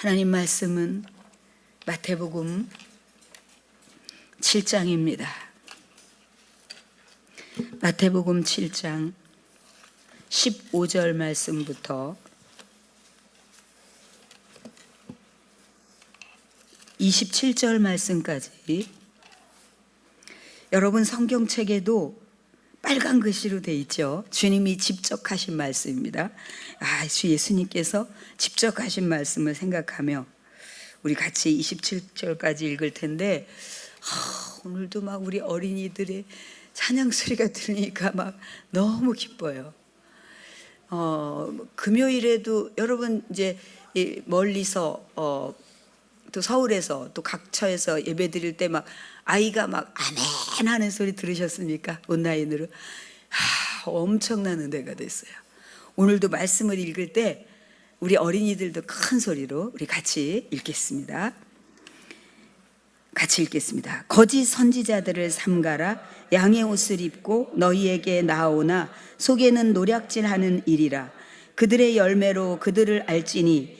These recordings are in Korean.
하나님 말씀은 마태복음 7장입니다. 마태복음 7장 15절 말씀부터 27절 말씀까지 여러분 성경책에도 빨간 글씨로 돼 있죠. 주님이 직접 하신 말씀입니다. 아, 주 예수님께서 직접 하신 말씀을 생각하며 우리 같이 27절까지 읽을 텐데 아, 오늘도 막 우리 어린이들의 찬양 소리가 들리니까 막 너무 기뻐요. 어, 금요일에도 여러분 이제 이 멀리서 어, 또 서울에서 또 각처에서 예배 드릴 때 막 아이가 막 아멘 하는 소리 들으셨습니까? 온라인으로. 하, 엄청난 은혜가 됐어요. 오늘도 말씀을 읽을 때 우리 어린이들도 큰 소리로 우리 같이 읽겠습니다. 같이 읽겠습니다. 거짓 선지자들을 삼가라 양의 옷을 입고 너희에게 나오나 속에는 노략질하는 일이라 그들의 열매로 그들을 알지니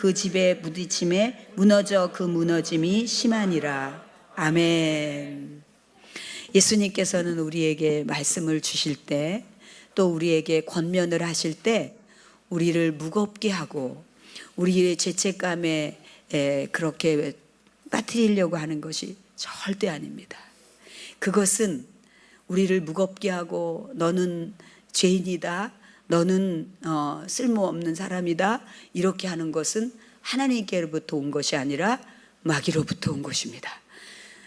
그 집에 부딪힘에 무너져 그 무너짐이 심하니라. 아멘. 예수님께서는 우리에게 말씀을 주실 때 또 우리에게 권면을 하실 때 우리를 무겁게 하고 우리의 죄책감에 에, 그렇게 빠뜨리려고 하는 것이 절대 아닙니다. 그것은 우리를 무겁게 하고 너는 죄인이다, 너는 어, 쓸모없는 사람이다 이렇게 하는 것은 하나님께로부터 온 것이 아니라 마귀로부터 온 것입니다.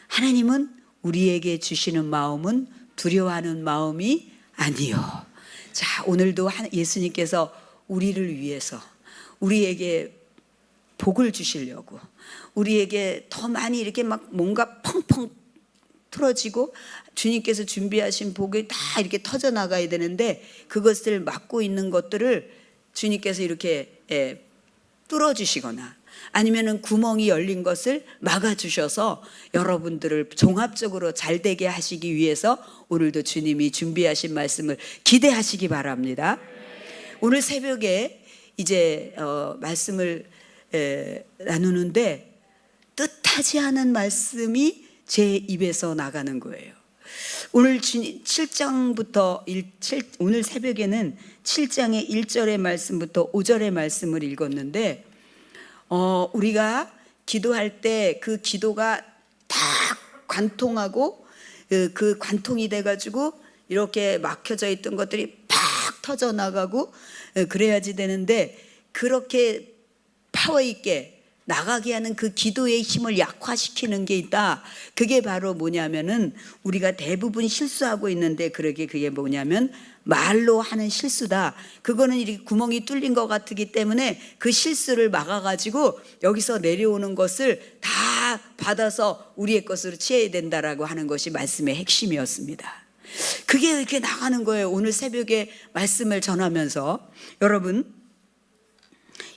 하나님은 우리에게 주시는 마음은 두려워하는 마음이 아니요. 자, 오늘도 예수님께서 우리를 위해서 우리에게 복을 주시려고 우리에게 더 많이 이렇게 막 뭔가 펑펑 틀어지고 주님께서 준비하신 복이 다 이렇게 터져 나가야 되는데 그것을 막고 있는 것들을 주님께서 이렇게 예, 뚫어 주시거나 아니면은 구멍이 열린 것을 막아 주셔서 여러분들을 종합적으로 잘 되게 하시기 위해서 오늘도 주님이 준비하신 말씀을 기대하시기 바랍니다. 오늘 새벽에 이제 어, 말씀을 에, 나누는데 뜻하지 않은 말씀이 제 입에서 나가는 거예요. 오늘 7장부터 1, 7, 오늘 새벽에는 7장의 1절의 말씀부터 5절의 말씀을 읽었는데 어, 우리가 기도할 때 그 기도가 다 관통하고 그, 그 관통이 돼가지고 이렇게 막혀져 있던 것들이 팍 터져 나가고 그래야지 되는데 그렇게 파워 있게 나가게 하는 그 기도의 힘을 약화시키는 게 있다. 그게 바로 뭐냐면은 우리가 대부분 실수하고 있는데 그러게 그게 뭐냐면 말로 하는 실수다. 그거는 이렇게 구멍이 뚫린 것 같기 때문에 그 실수를 막아가지고 여기서 내려오는 것을 다 받아서 우리의 것으로 취해야 된다라고 하는 것이 말씀의 핵심이었습니다. 그게 이렇게 나가는 거예요. 오늘 새벽에 말씀을 전하면서 여러분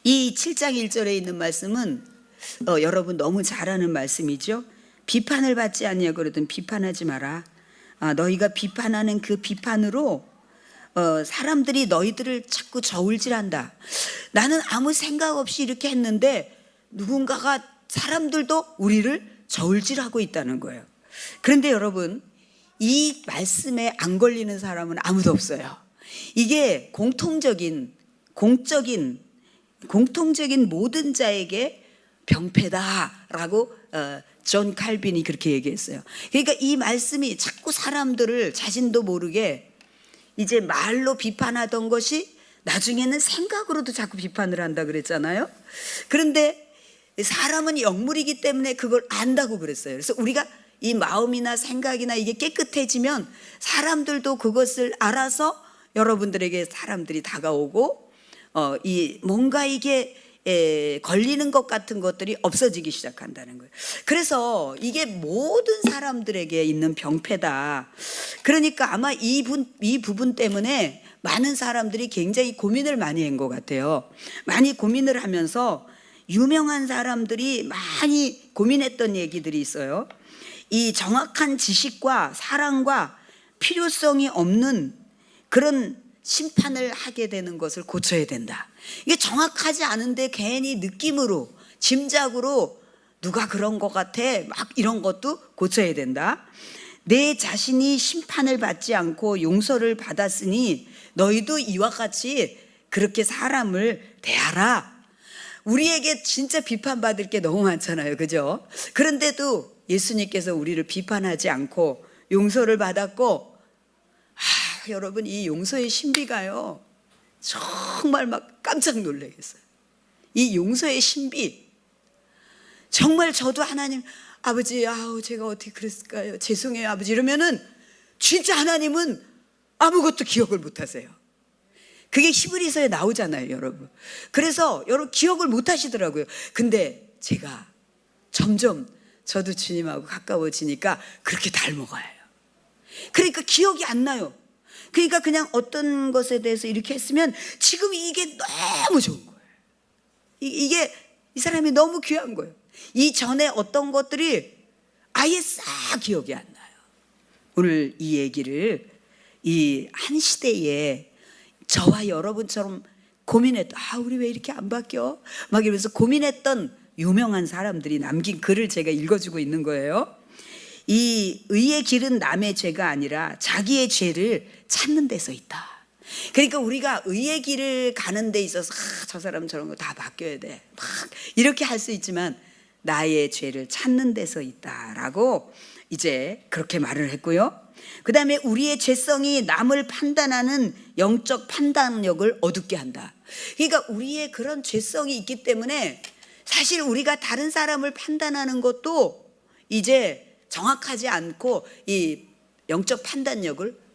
이 7장 1절에 있는 말씀은 어, 여러분 너무 잘 아는 말씀이죠. 비판을 받지 않냐 그러든 비판하지 마라. 아, 너희가 비판하는 그 비판으로 어, 사람들이 너희들을 자꾸 저울질한다. 나는 아무 생각 없이 이렇게 했는데 누군가가 사람들도 우리를 저울질하고 있다는 거예요. 그런데 여러분 이 말씀에 안 걸리는 사람은 아무도 없어요. 이게 공통적인 공적인 공통적인 모든 자에게 병폐다라고 어, 존 칼빈이 그렇게 얘기했어요. 그러니까 이 말씀이 자꾸 사람들을 자신도 모르게 이제 말로 비판하던 것이 나중에는 생각으로도 자꾸 비판을 한다 그랬잖아요. 그런데 사람은 영물이기 때문에 그걸 안다고 그랬어요. 그래서 우리가 이 마음이나 생각이나 이게 깨끗해지면 사람들도 그것을 알아서 여러분들에게 사람들이 다가오고 어, 이 뭔가 이게 에, 걸리는 것 같은 것들이 없어지기 시작한다는 거예요. 그래서 이게 모든 사람들에게 있는 병폐다. 그러니까 아마 이, 분, 이 부분 때문에 많은 사람들이 굉장히 고민을 많이 한 것 같아요. 많이 고민을 하면서 유명한 사람들이 많이 고민했던 얘기들이 있어요. 이 정확한 지식과 사랑과 필요성이 없는 그런 심판을 하게 되는 것을 고쳐야 된다. 이게 정확하지 않은데 괜히 느낌으로 짐작으로 누가 그런 것 같아 막 이런 것도 고쳐야 된다. 내 자신이 심판을 받지 않고 용서를 받았으니 너희도 이와 같이 그렇게 사람을 대하라. 우리에게 진짜 비판받을 게 너무 많잖아요. 그죠? 그런데도 예수님께서 우리를 비판하지 않고 용서를 받았고 아, 여러분 이 용서의 신비가요. 정말 막 깜짝 놀라겠어요. 이 용서의 신비. 정말 저도 하나님 아버지 아우 제가 어떻게 그랬을까요? 죄송해요 아버지 이러면은 진짜 하나님은 아무것도 기억을 못 하세요. 그게 히브리서에 나오잖아요, 여러분. 그래서 여러분 기억을 못 하시더라고요. 근데 제가 점점 저도 주님하고 가까워지니까 그렇게 닮아가요. 그러니까 기억이 안 나요. 그러니까 그냥 어떤 것에 대해서 이렇게 했으면 지금 이게 너무 좋은 거예요. 이- 이게 이 사람이 너무 귀한 거예요. 이 전에 어떤 것들이 아예 싹 기억이 안 나요. 오늘 이 얘기를 이 한 시대에 저와 여러분처럼 고민했던 아 우리 왜 이렇게 안 바뀌어? 막 이러면서 고민했던 유명한 사람들이 남긴 글을 제가 읽어주고 있는 거예요. 이 의의 길은 남의 죄가 아니라 자기의 죄를 찾는 데서 있다. 그러니까 우리가 의의 길을 가는 데 있어서 아, 저 사람 저런 거다 바뀌어야 돼. 막 이렇게 할 수 있지만 나의 죄를 찾는 데서 있다라고 이제 그렇게 말을 했고요. 그 다음에 우리의 죄성이 남을 판단하는 영적 판단력을 어둡게 한다. 그러니까 우리의 그런 죄성이 있기 때문에 사실 우리가 다른 사람을 판단하는 것도 이제 정확하지 않고 이 영적 판단력을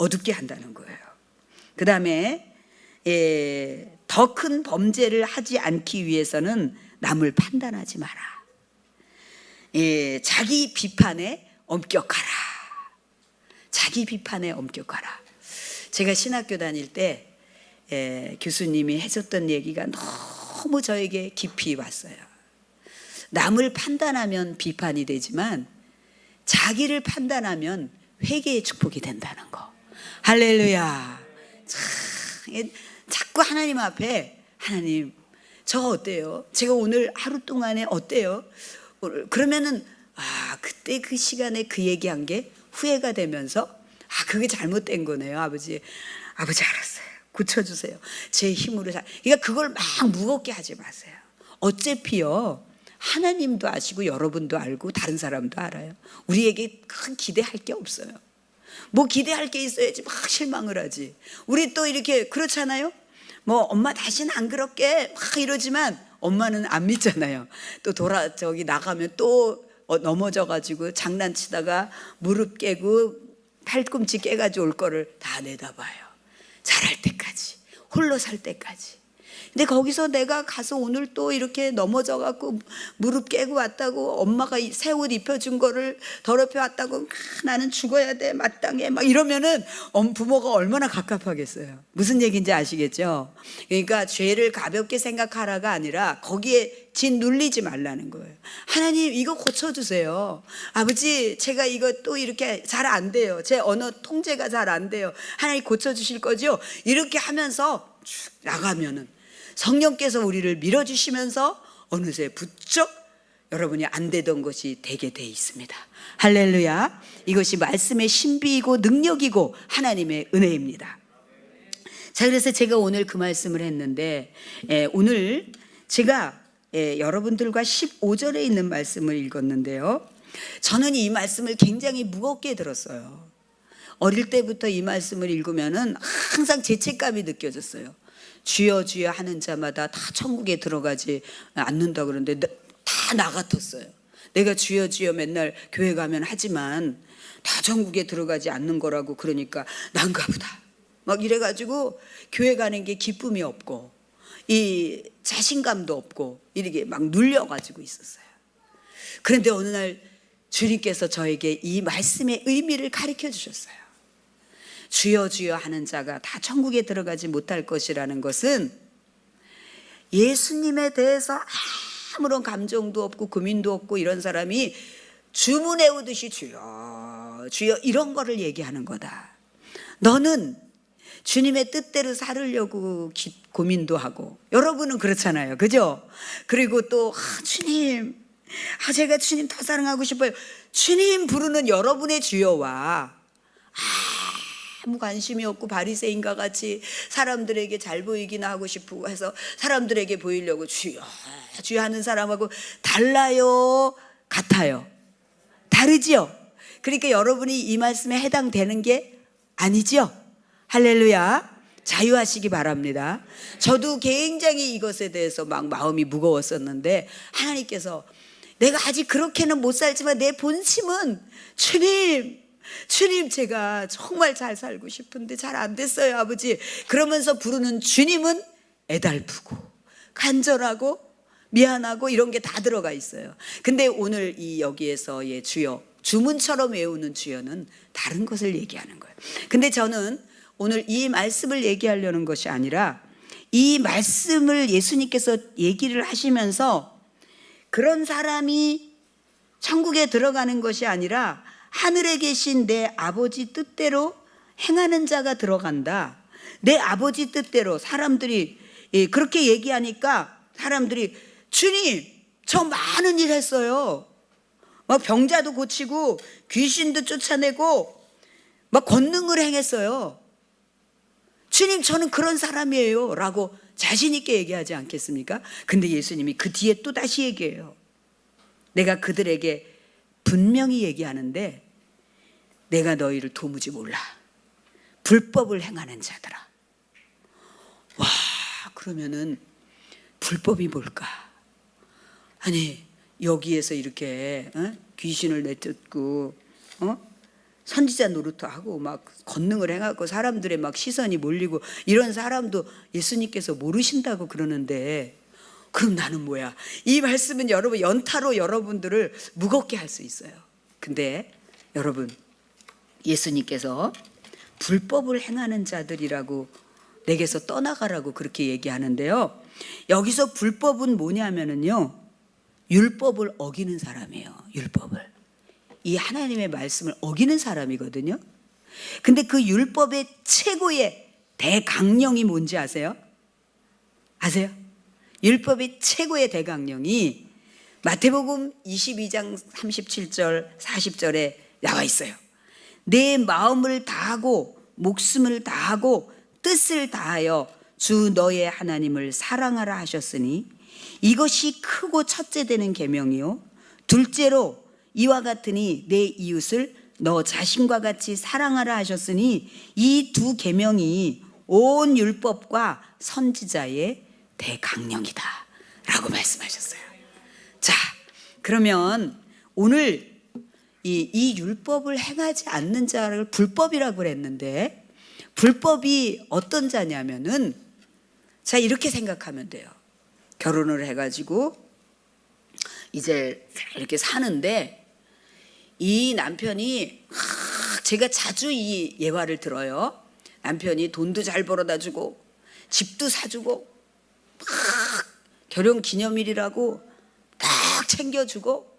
어둡게 한다는 거예요. 그 다음에 더큰 범죄를 하지 않기 위해서는 남을 판단하지 마라. 예, 자기 비판에 엄격하라. 자기 비판에 엄격하라. 제가 신학교 다닐 때 예, 교수님이 해줬던 얘기가 너무 저에게 깊이 왔어요. 남을 판단하면 비판이 되지만 자기를 판단하면 회개의 축복이 된다는 거. 할렐루야. 참, 예, 자꾸 하나님 앞에 하나님 저 어때요? 제가 오늘 하루 동안에 어때요? 그러면은 아 그때 그 시간에 그 얘기한 게 후회가 되면서 아 그게 잘못된 거네요 아버지 아버지 알았어요 고쳐주세요 제 힘으로 잘 그러니까 그걸 막 무겁게 하지 마세요 어차피요 하나님도 아시고 여러분도 알고 다른 사람도 알아요 우리에게 큰 기대할 게 없어요 뭐 기대할 게 있어야지 막 실망을 하지 우리 또 이렇게 그렇잖아요 뭐 엄마 다시는 안 그럴게 막 이러지만 엄마는 안 믿잖아요. 또 돌아 저기 나가면 또 어, 넘어져 가지고 장난치다가 무릎 깨고 팔꿈치 깨가지고 올 거를 다 내다봐요. 잘할 때까지 홀로 살 때까지. 근데 거기서 내가 가서 오늘 또 이렇게 넘어져 갖고 무릎 깨고 왔다고 엄마가 새 옷 입혀준 거를 더럽혀 왔다고 아, 나는 죽어야 돼 마땅해 막 이러면은 엄- 부모가 얼마나 갑갑하겠어요. 무슨 얘기인지 아시겠죠? 그러니까 죄를 가볍게 생각하라가 아니라 거기에 진 눌리지 말라는 거예요. 하나님 이거 고쳐주세요. 아버지 제가 이거 또 이렇게 잘 안 돼요. 제 언어 통제가 잘 안 돼요. 하나님 고쳐주실 거죠? 이렇게 하면서 쭉 나가면은 성령께서 우리를 밀어주시면서 어느새 부쩍 여러분이 안 되던 것이 되게 돼 있습니다. 할렐루야. 이것이 말씀의 신비이고 능력이고 하나님의 은혜입니다. 자, 그래서 제가 오늘 그 말씀을 했는데, 예, 오늘 제가 예, 여러분들과 15절에 있는 말씀을 읽었는데요. 저는 이 말씀을 굉장히 무겁게 들었어요. 어릴 때부터 이 말씀을 읽으면은 항상 죄책감이 느껴졌어요. 주여 주여 하는 자마다 다 천국에 들어가지 않는다 그러는데 나- 다나 같았어요. 내가 주여 주여 맨날 교회 가면 하지만 다 천국에 들어가지 않는 거라고 그러니까 난가 보다. 막 이래가지고 교회 가는 게 기쁨이 없고 이 자신감도 없고 이렇게 막 눌려가지고 있었어요. 그런데 어느 날 주님께서 저에게 이 말씀의 의미를 가르쳐 주셨어요. 주여 주여 하는 자가 다 천국에 들어가지 못할 것이라는 것은 예수님에 대해서 아무런 감정도 없고 고민도 없고 이런 사람이 주문해 오듯이 주여 주여 이런 거를 얘기하는 거다. 너는 주님의 뜻대로 살으려고 기- 고민도 하고 여러분은 그렇잖아요. 그죠? 그리고 또 아, 주님 아 제가 주님 더 사랑하고 싶어요. 주님 부르는 여러분의 주여와 아 무 관심이 없고 바리새인과 같이 사람들에게 잘 보이기나 하고 싶고 해서 사람들에게 보이려고 주여 주여 하는 사람하고 달라요? 같아요? 다르지요? 그러니까 여러분이 이 말씀에 해당되는 게 아니죠 할렐루야. 자유하시기 바랍니다. 저도 굉장히 이것에 대해서 막 마음이 무거웠었는데 하나님께서 내가 아직 그렇게는 못 살지만 내 본심은 주님 주님 제가 정말 잘 살고 싶은데 잘 안 됐어요 아버지. 그러면서 부르는 주님은 애달프고 간절하고 미안하고 이런 게 다 들어가 있어요. 근데 오늘 이 여기에서의 주여 주문처럼 외우는 주여는 다른 것을 얘기하는 거예요. 근데 저는 오늘 이 말씀을 얘기하려는 것이 아니라 이 말씀을 예수님께서 얘기를 하시면서 그런 사람이 천국에 들어가는 것이 아니라 하늘에 계신 내 아버지 뜻대로 행하는 자가 들어간다. 내 아버지 뜻대로 사람들이 예, 그렇게 얘기하니까 사람들이 주님 저 많은 일 했어요. 막 병자도 고치고 귀신도 쫓아내고 막 권능을 행했어요. 주님 저는 그런 사람이에요 라고 자신 있게 얘기하지 않겠습니까? 근데 예수님이 그 뒤에 또 다시 얘기해요. 내가 그들에게 분명히 얘기하는데 내가 너희를 도무지 몰라. 불법을 행하는 자들아. 와, 그러면은 불법이 뭘까? 아니, 여기에서 이렇게 어? 귀신을 내쫓고 어? 선지자 노릇도 하고 막 권능을 행하고 사람들의 막 시선이 몰리고 이런 사람도 예수님께서 모르신다고 그러는데 그럼 나는 뭐야? 이 말씀은 여러분 연타로 여러분들을 무겁게 할 수 있어요. 근데 여러분 예수님께서 불법을 행하는 자들이라고 내게서 떠나가라고 그렇게 얘기하는데요. 여기서 불법은 뭐냐면은요. 율법을 어기는 사람이에요. 율법을. 이 하나님의 말씀을 어기는 사람이거든요. 근데 그 율법의 최고의 대강령이 뭔지 아세요? 아세요? 율법의 최고의 대강령이 마태복음 22장 37절 40절에 나와 있어요. 내 마음을 다하고 목숨을 다하고 뜻을 다하여 주 너의 하나님을 사랑하라 하셨으니 이것이 크고 첫째 되는 계명이요 둘째로 이와 같으니 내 이웃을 너 자신과 같이 사랑하라 하셨으니 이 두 계명이 온 율법과 선지자의 대강령이다 라고 말씀하셨어요. 자, 그러면 오늘 이, 이 율법을 행하지 않는 자를 불법이라고 그랬는데 불법이 어떤 자냐면은 자, 이렇게 생각하면 돼요. 결혼을 해가지고 이제 이렇게 사는데 이 남편이 하, 제가 자주 이 예화를 들어요. 남편이 돈도 잘 벌어다 주고 집도 사주고 막 결혼 기념일이라고 딱 챙겨주고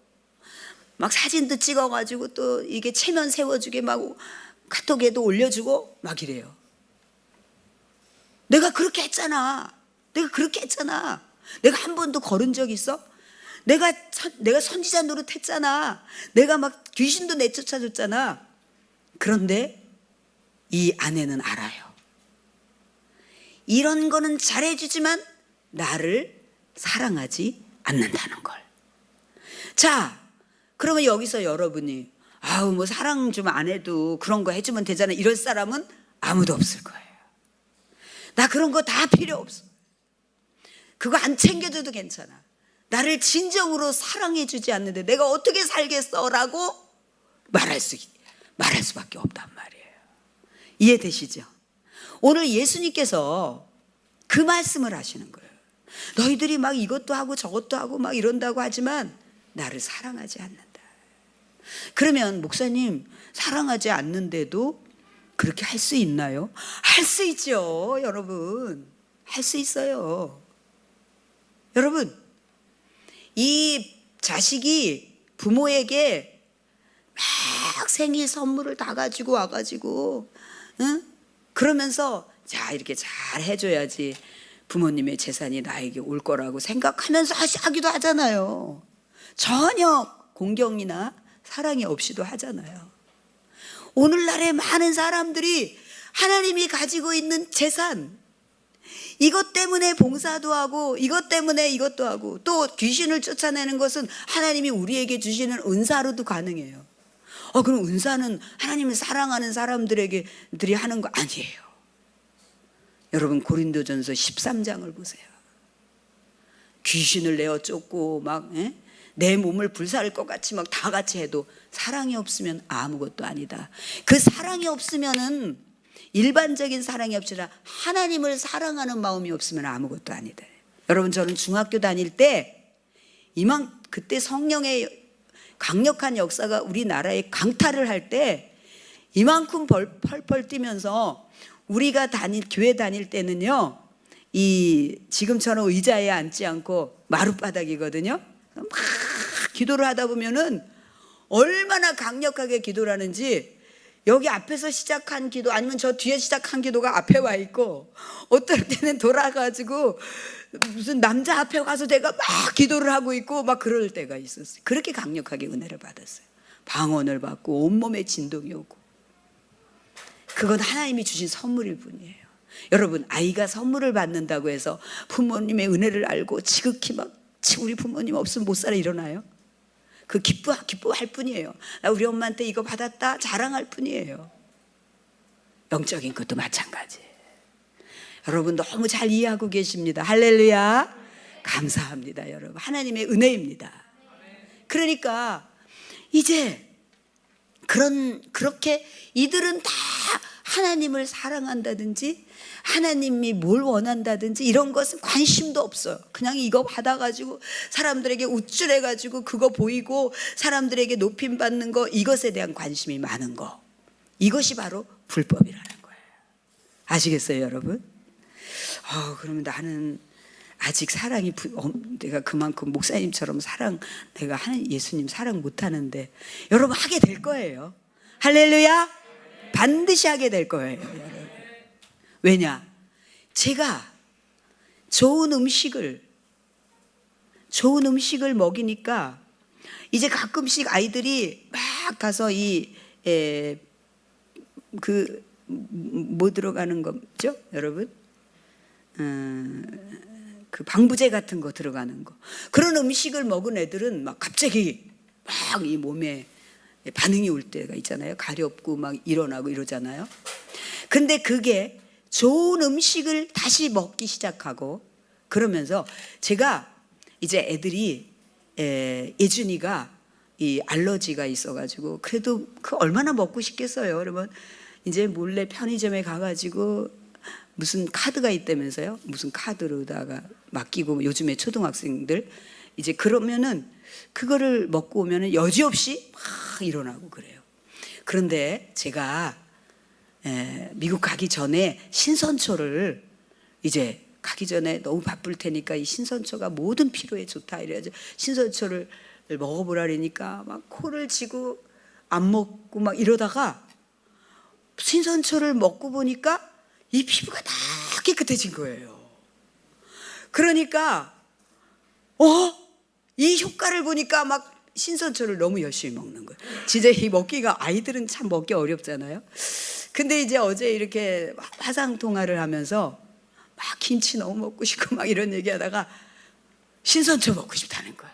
막 사진도 찍어가지고 또 이게 체면 세워주게 막 카톡에도 올려주고 막 이래요. 내가 그렇게 했잖아. 내가 그렇게 했잖아. 내가 한 번도 걸은 적 있어? 내가 선, 내가 선지자 노릇했잖아. 내가 막 귀신도 내쫓아줬잖아. 그런데 이 아내는 알아요. 이런 거는 잘해주지만 나를 사랑하지 않는다는 걸. 자, 그러면 여기서 여러분이 아우 뭐 사랑 좀 안 해도 그런 거 해주면 되잖아. 이럴 사람은 아무도 없을 거예요. 나 그런 거 다 필요 없어. 그거 안 챙겨줘도 괜찮아. 나를 진정으로 사랑해주지 않는데 내가 어떻게 살겠어라고 말할 수 말할 수밖에 없단 말이에요. 이해되시죠? 오늘 예수님께서 그 말씀을 하시는 거예요. 너희들이 막 이것도 하고 저것도 하고 막 이런다고 하지만 나를 사랑하지 않는다. 그러면 목사님 사랑하지 않는데도 그렇게 할 수 있나요? 할 수 있죠, 여러분. 할 수 있어요. 여러분, 이 자식이 부모에게 막 생일 선물을 다 가지고 와가지고, 응? 그러면서 자 이렇게 잘 해줘야지 부모님의 재산이 나에게 올 거라고 생각하면서 하기도 하잖아요. 전혀 공경이나 사랑이 없이도 하잖아요. 오늘날의 많은 사람들이 하나님이 가지고 있는 재산, 이것 때문에 봉사도 하고, 이것 때문에 이것도 하고, 또 귀신을 쫓아내는 것은 하나님이 우리에게 주시는 은사로도 가능해요. 어, 그럼 은사는 하나님을 사랑하는 사람들에게 하는 거 아니에요. 여러분, 고린도전서 13장을 보세요. 귀신을 내어 쫓고 막, 예? 내 몸을 불살을 것 같이 막 다 같이 해도 사랑이 없으면 아무것도 아니다. 그 사랑이 없으면은 일반적인 사랑이 없으나 하나님을 사랑하는 마음이 없으면 아무것도 아니다. 여러분 저는 중학교 다닐 때 이만 그때 성령의 강력한 역사가 우리나라에 강타를 할 때 이만큼 벌, 펄펄 뛰면서 우리가 다닐 교회 다닐 때는요 이 지금처럼 의자에 앉지 않고 마룻바닥이거든요. 막 기도를 하다 보면은 얼마나 강력하게 기도를 하는지 여기 앞에서 시작한 기도 아니면 저 뒤에 시작한 기도가 앞에 와 있고 어떨 때는 돌아가지고 무슨 남자 앞에 가서 내가 막 기도를 하고 있고 막 그럴 때가 있었어요. 그렇게 강력하게 은혜를 받았어요. 방언을 받고 온몸에 진동이 오고 그건 하나님이 주신 선물일 뿐이에요. 여러분 아이가 선물을 받는다고 해서 부모님의 은혜를 알고 지극히 막 우리 부모님 없으면 못 살아 일어나요? 그 기뻐 기뻐할 뿐이에요. 나 우리 엄마한테 이거 받았다 자랑할 뿐이에요. 영적인 것도 마찬가지. 여러분 너무 잘 이해하고 계십니다. 할렐루야. 감사합니다, 여러분. 하나님의 은혜입니다. 그러니까 이제 그런 그렇게 이들은 다 하나님을 사랑한다든지 하나님이 뭘 원한다든지 이런 것은 관심도 없어요. 그냥 이거 받아가지고 사람들에게 우쭐해가지고 그거 보이고 사람들에게 높임 받는 거 이것에 대한 관심이 많은 거 이것이 바로 불법이라는 거예요. 아시겠어요, 여러분? 아, 그러면 나는 아직 사랑이 부, 어, 내가 그만큼 목사님처럼 사랑 내가 하는 예수님 사랑 못 하는데 여러분 하게 될 거예요. 할렐루야. 반드시 하게 될 거예요. 왜냐? 제가 좋은 음식을 좋은 음식을 먹이니까 이제 가끔씩 아이들이 막 가서 이그 뭐 들어가는 거죠, 여러분? 음, 그 방부제 같은 거 들어가는 거 그런 음식을 먹은 애들은 막 갑자기 막 이 몸에 반응이 올 때가 있잖아요. 가렵고 막 일어나고 이러잖아요. 근데 그게 좋은 음식을 다시 먹기 시작하고 그러면서 제가 이제 애들이 에, 예준이가 이 알러지가 있어가지고 그래도 그 얼마나 먹고 싶겠어요. 그러면 이제 몰래 편의점에 가가지고 무슨 카드가 있다면서요? 무슨 카드로다가 맡기고 요즘에 초등학생들 이제 그러면은 그거를 먹고 오면은 여지없이 막 일어나고 그래요. 그런데 제가 에, 미국 가기 전에 신선초를 이제 가기 전에 너무 바쁠 테니까 이 신선초가 모든 피로에 좋다 이래가지고 신선초를 먹어보라 그러니까 막 코를 쥐고 안 먹고 막 이러다가 신선초를 먹고 보니까 이 피부가 다 깨끗해진 거예요. 그러니까 어? 이 효과를 보니까 막 신선초를 너무 열심히 먹는 거예요. 진짜 이 먹기가 아이들은 참 먹기 어렵잖아요. 근데 이제 어제 이렇게 화상 통화를 하면서 막 김치 너무 먹고 싶고 막 이런 얘기하다가 신선초 먹고 싶다는 거예요.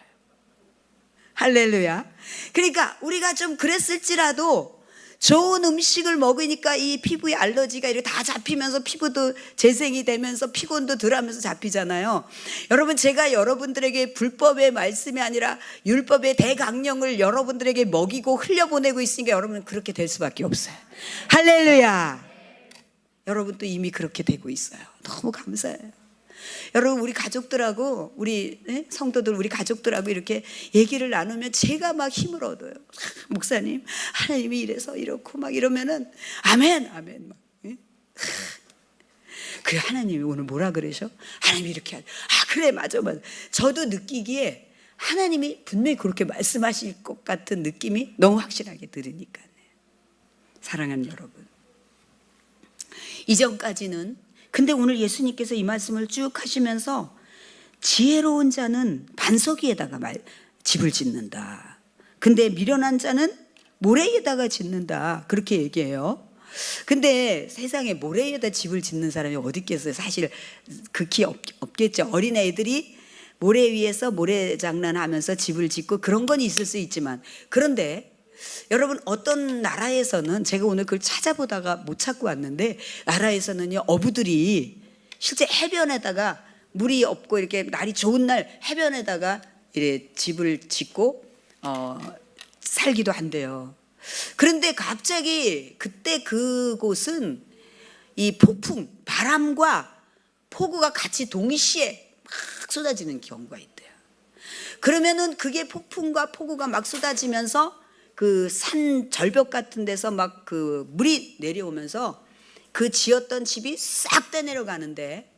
할렐루야. 그러니까 우리가 좀 그랬을지라도 좋은 음식을 먹으니까 이 피부에 알러지가 이렇게 다 잡히면서 피부도 재생이 되면서 피곤도 덜하면서 잡히잖아요. 여러분 제가 여러분들에게 불법의 말씀이 아니라 율법의 대강령을 여러분들에게 먹이고 흘려보내고 있으니까 여러분은 그렇게 될 수밖에 없어요. 할렐루야. 여러분도 이미 그렇게 되고 있어요. 너무 감사해요. 여러분 우리 가족들하고 우리 예? 성도들 우리 가족들하고 이렇게 얘기를 나누면 제가 막 힘을 얻어요. 목사님 하나님이 이래서 이렇고 막 이러면은 아멘 아멘 막. 예? 그 하나님이 오늘 뭐라 그러셔? 하나님이 이렇게 하. 아 그래 맞아 맞아. 저도 느끼기에 하나님이 분명히 그렇게 말씀하실 것 같은 느낌이 너무 확실하게 들으니까요. 사랑하는 여러분. 이전까지는 근데 오늘 예수님께서 이 말씀을 쭉 하시면서 지혜로운 자는 반석 위에다가 말, 집을 짓는다. 근데 미련한 자는 모래 위에다가 짓는다. 그렇게 얘기해요. 근데 세상에 모래 위에다 집을 짓는 사람이 어디 있겠어요? 사실 극히 없, 없겠죠. 어린애들이 모래 위에서 모래 장난하면서 집을 짓고 그런 건 있을 수 있지만 그런데 여러분 어떤 나라에서는 제가 오늘 그걸 찾아보다가 못 찾고 왔는데 나라에서는요 어부들이 실제 해변에다가 물이 없고 이렇게 날이 좋은 날 해변에다가 이렇게 집을 짓고 어, 살기도 한대요. 그런데 갑자기 그때 그곳은 이 폭풍 바람과 폭우가 같이 동시에 막 쏟아지는 경우가 있대요. 그러면은 그게 폭풍과 폭우가 막 쏟아지면서 그 산 절벽 같은 데서 막 그 물이 내려오면서 그 지었던 집이 싹다 내려가는데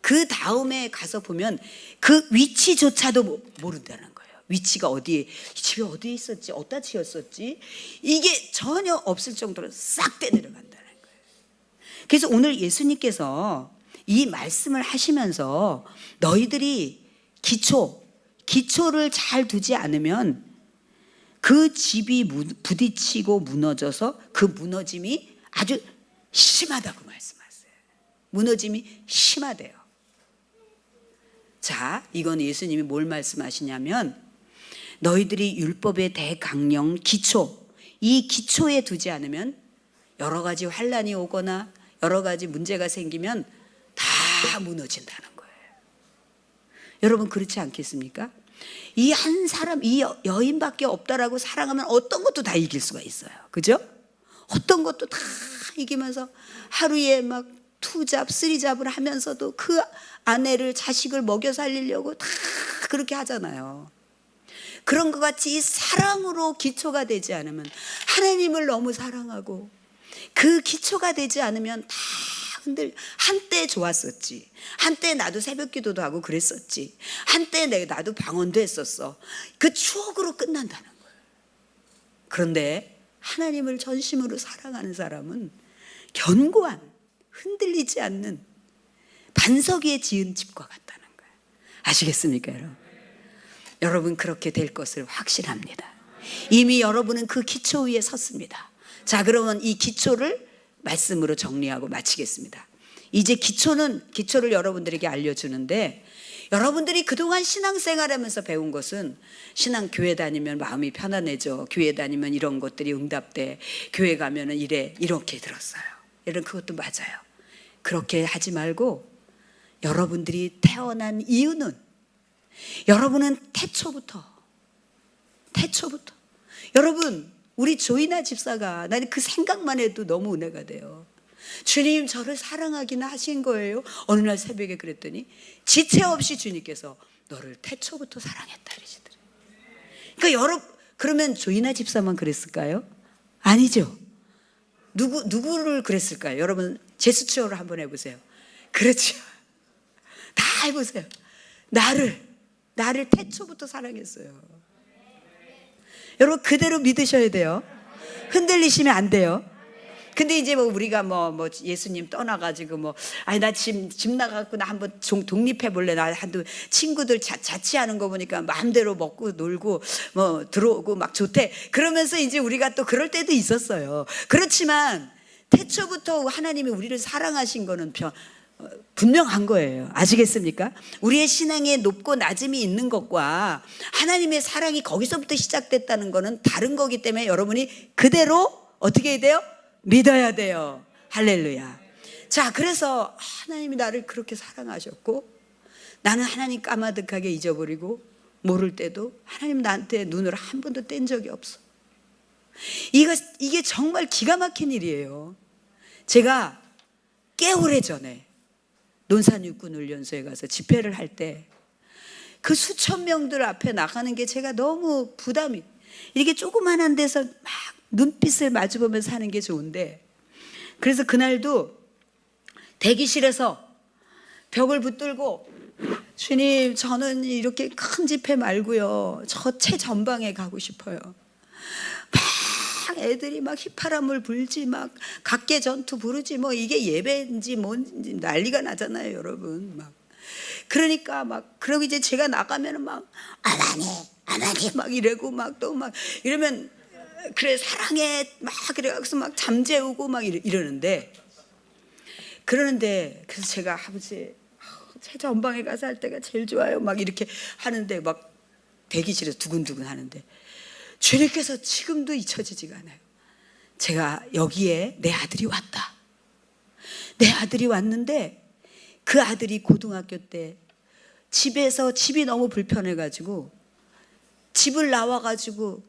그 다음에 가서 보면 그 위치조차도 모- 모른다는 거예요. 위치가 어디에 이 집이 어디에 있었지 어디다 지었었지 이게 전혀 없을 정도로 싹다 내려간다는 거예요. 그래서 오늘 예수님께서 이 말씀을 하시면서 너희들이 기초 기초를 잘 두지 않으면 그 집이 무- 부딪히고 무너져서 그 무너짐이 아주 심하다고 말씀하세요. 무너짐이 심하대요. 자, 이건 예수님이 뭘 말씀하시냐면 너희들이 율법의 대강령 기초 이 기초에 두지 않으면 여러 가지 환란이 오거나 여러 가지 문제가 생기면 다 무너진다는 거예요. 여러분 그렇지 않겠습니까? 이 한 사람, 이 여- 여인밖에 없다라고 사랑하면 어떤 것도 다 이길 수가 있어요. 그죠? 어떤 것도 다 이기면서 하루에 막 투잡, 쓰리잡을 하면서도 그 아내를 자식을 먹여 살리려고 다 그렇게 하잖아요. 그런 것 같이 이 사랑으로 기초가 되지 않으면 하나님을 너무 사랑하고 그 기초가 되지 않으면 다 흔들 한때 좋았었지. 한때 나도 새벽 기도도 하고 그랬었지. 한때 내가 나도 방언도 했었어. 그 추억으로 끝난다는 거예요 그런데 하나님을 전심으로 사랑하는 사람은 견고한 흔들리지 않는 반석 위에 지은 집과 같다는 거예요 아시겠습니까 여러분? 여러분 그렇게 될 것을 확신합니다. 이미 여러분은 그 기초 위에 섰습니다. 자, 그러면 이 기초를 말씀으로 정리하고 마치겠습니다. 이제 기초는 기초를 여러분들에게 알려주는데 여러분들이 그동안 신앙생활하면서 배운 것은 신앙 교회 다니면 마음이 편안해져. 교회 다니면 이런 것들이 응답돼. 교회 가면은 이래 이렇게 들었어요. 여러분 그것도 맞아요. 그렇게 하지 말고 여러분들이 태어난 이유는 여러분은 태초부터 태초부터 여러분 우리 조이나 집사가 나는 그 생각만 해도 너무 은혜가 돼요. 주님 저를 사랑하기는 하신 거예요. 어느 날 새벽에 그랬더니 지체 없이 주님께서 너를 태초부터 사랑했다 그러시더래요. 그러니까 여러 그러면 조이나 집사만 그랬을까요? 아니죠. 누구 누구를 그랬을까요? 여러분 제스처를 한번 해보세요. 그렇죠. 다 해보세요. 나를 나를 태초부터 사랑했어요. 여러분 그대로 믿으셔야 돼요. 흔들리시면 안 돼요. 근데 이제 뭐 우리가 뭐 뭐 예수님 떠나가지고 뭐 아니 나 집 집 나가고 나 한번 종- 독립해 볼래 나 한두 친구들 자, 자취하는 거 보니까 마음대로 먹고 놀고 뭐 들어오고 막 좋대 그러면서 이제 우리가 또 그럴 때도 있었어요 그렇지만 태초부터 하나님이 우리를 사랑하신 거는 벼- 어, 분명한 거예요. 아시겠습니까? 우리의 신앙에 높고 낮음이 있는 것과 하나님의 사랑이 거기서부터 시작됐다는 거는 다른 거기 때문에 여러분이 그대로 어떻게 해야 돼요? 믿어야 돼요. 할렐루야. 자, 그래서 하나님이 나를 그렇게 사랑하셨고 나는 하나님 까마득하게 잊어버리고 모를 때도 하나님 나한테 눈을 한 번도 뗀 적이 없어. 이거, 이게 정말 기가 막힌 일이에요. 제가 꽤 오래 전에 논산 육군 훈련소에 가서 집회를 할 때 그 수천 명들 앞에 나가는 게 제가 너무 부담이 이게 조그만한 데서 막 눈빛을 마주보면서 하는 게 좋은데 그래서 그날도 대기실에서 벽을 붙들고 주님 저는 이렇게 큰 집회 말고요 저 최전방에 가고 싶어요. 막 애들이 막 휘파람을 불지 막 각계 전투 부르지 뭐 이게 예배인지 뭔지 난리가 나잖아요 여러분. 막. 그러니까 막 그러고 이제 제가 나가면은 막 아마니 아마니 막 이러고 막또막 이러면 그래 사랑해 막 그래서 막 잠재우고 막 이러, 이러는데 그러는데 그래서 제가 아버지 제 전방에 가서 할 때가 제일 좋아요. 막 이렇게 하는데 막 대기실에서 두근두근 하는데 주님께서 지금도 잊혀지지가 않아요. 제가 여기에 내 아들이 왔다. 내 아들이 왔는데 그 아들이 고등학교 때 집에서 집이 너무 불편해가지고 집을 나와가지고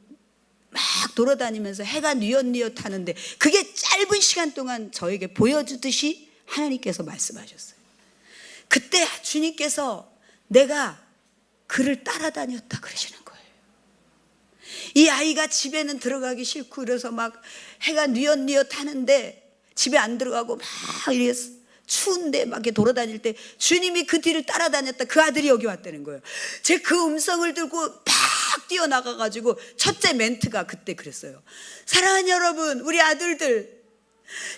막 돌아다니면서 해가 뉘엿뉘엿 하는데 그게 짧은 시간 동안 저에게 보여주듯이 하나님께서 말씀하셨어요. 그때 주님께서 내가 그를 따라다녔다 그러시는 거예요. 이 아이가 집에는 들어가기 싫고 그래서 막 해가 뉘엿뉘엿 하는데 집에 안 들어가고 막 이래 추운데 막 이렇게 돌아다닐 때 주님이 그 뒤를 따라다녔다 그 아들이 여기 왔다는 거예요. 제 그 음성을 들고 막 뛰어나가 가지고 첫째 멘트가 그때 그랬어요. 사랑하는 여러분, 우리 아들들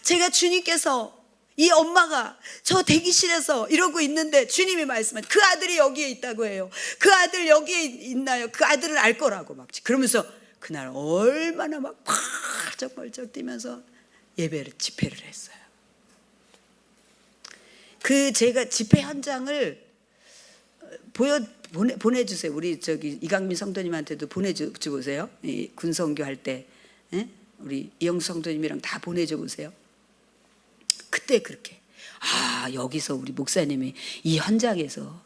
제가 주님께서 이 엄마가 저 대기실에서 이러고 있는데 주님이 말씀한 그 아들이 여기에 있다고 해요. 그 아들 여기에 있나요? 그 아들을 알 거라고 막 그러면서 그날 얼마나 막 펄쩍펄쩍 뛰면서 예배를 집회를 했어요. 그 제가 집회 현장을 보여 보내 보내주세요. 우리 저기 이강민 성도님한테도 보내줘 보세요. 이 군성교 할 때 우리 이영수 성도님이랑 다 보내줘 보세요. 그때 그렇게 아 여기서 우리 목사님이 이 현장에서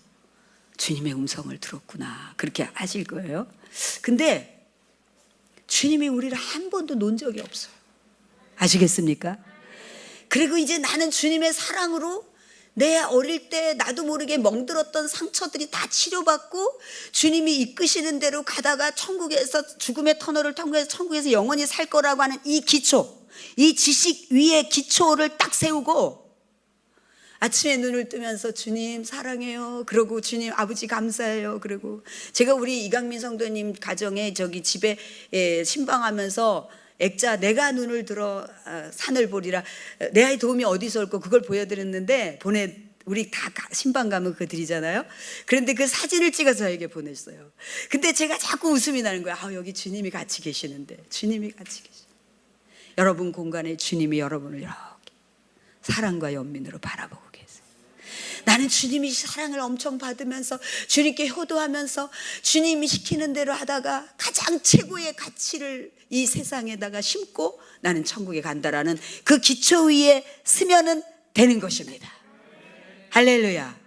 주님의 음성을 들었구나 그렇게 하실 거예요. 근데 주님이 우리를 한 번도 논 적이 없어요. 아시겠습니까? 그리고 이제 나는 주님의 사랑으로 내 어릴 때 나도 모르게 멍들었던 상처들이 다 치료받고 주님이 이끄시는 대로 가다가 천국에서 죽음의 터널을 통해서 천국에서 영원히 살 거라고 하는 이 기초, 이 지식 위에 기초를 딱 세우고 아침에 눈을 뜨면서 주님 사랑해요. 그러고 주님 아버지 감사해요. 그리고 제가 우리 이강민 성도님 가정에 저기 집에 예, 신방하면서 액자 내가 눈을 들어 아, 산을 보리라 내 아이 도움이 어디서 올고 그걸 보여드렸는데 보내 우리 다 가- 신방 가면 그거 드리잖아요. 그런데 그 사진을 찍어서 저에게 보냈어요. 근데 제가 자꾸 웃음이 나는 거야. 아, 여기 주님이 같이 계시는데 주님이 같이 계시. 여러분 공간에 주님이 여러분을 이렇게 사랑과 연민으로 바라보고 계세요. 나는 주님이 사랑을 엄청 받으면서 주님께 효도하면서 주님이 시키는 대로 하다가 가장 최고의 가치를 이 세상에다가 심고 나는 천국에 간다라는 그 기초 위에 쓰면은 되는 것입니다. 할렐루야.